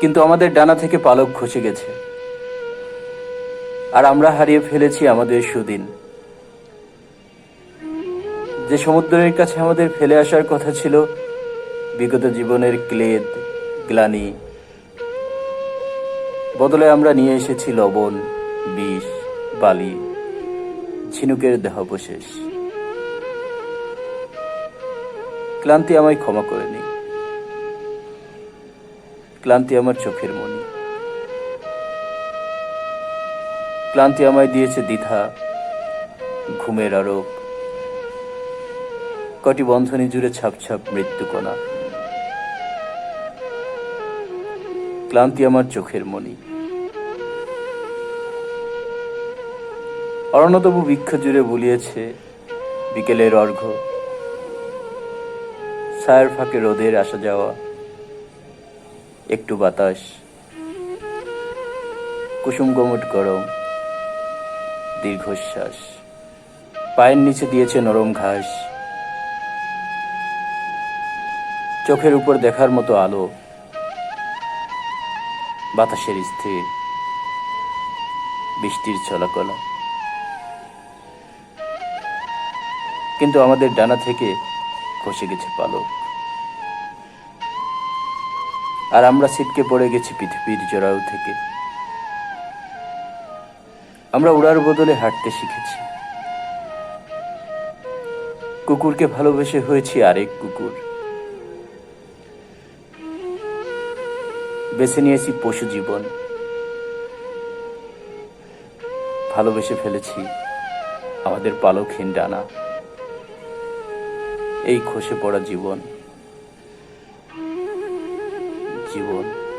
কিন্তু আমাদের ডানা থেকে পালক খসে গেছে। আর আমরা হারিয়ে ফেলেছি আমাদের সুদিন। যে সমুদ্রের কাছে আমাদের ফেলে আসার কথা ছিল, বিগত জীবনের ক্লেদ, গ্লানি। বদলে আমরা নিয়ে এসেছি লবণ, বিষ, বালি, ঝিনুকের দেহাবশেষ। ক্লান্তি আমায় ক্ষমা করে নি ক্লান্তি আমার চোখের মনি ক্লান্তি আমায় দিয়েছে দ্বিধা, ঘুমের আরোপ কটি বন্ধনী জুড়ে ছাপ ছাপ মৃত্যুকণা ক্লান্তি আমার চোখের মনি অরণ্যতবু বৃক্ষ জুড়ে বুলিয়েছে বিকেলের অর্ঘ্য। ছায়ের ফাঁকে রোদের আসা যাওয়া। একটু বাতাস। কুসুম গমট গরম, দীর্ঘশ্বাস। পায়ের নিচে দিয়েছে নরম ঘাস। চোখের উপর দেখার মতো আলো। বাতাসের স্থির, বৃষ্টির চলাকলা কিন্তু আমাদের ডানা থেকে খসে গেছে পালক। আর আমরা ছিটকে পড়ে গেছি পৃথিবীর জোড়াও থেকে। আমরা উড়ার বদলে হাঁটতে শিখেছি। কুকুরকে ভালোবেসে হয়েছি আরেক কুকুর। বেছে নিয়েছি পশু জীবন। ভালোবেসে ফেলেছি আমাদের পালকহীন ডানা। এই খসে পড়া জীবন। জীবন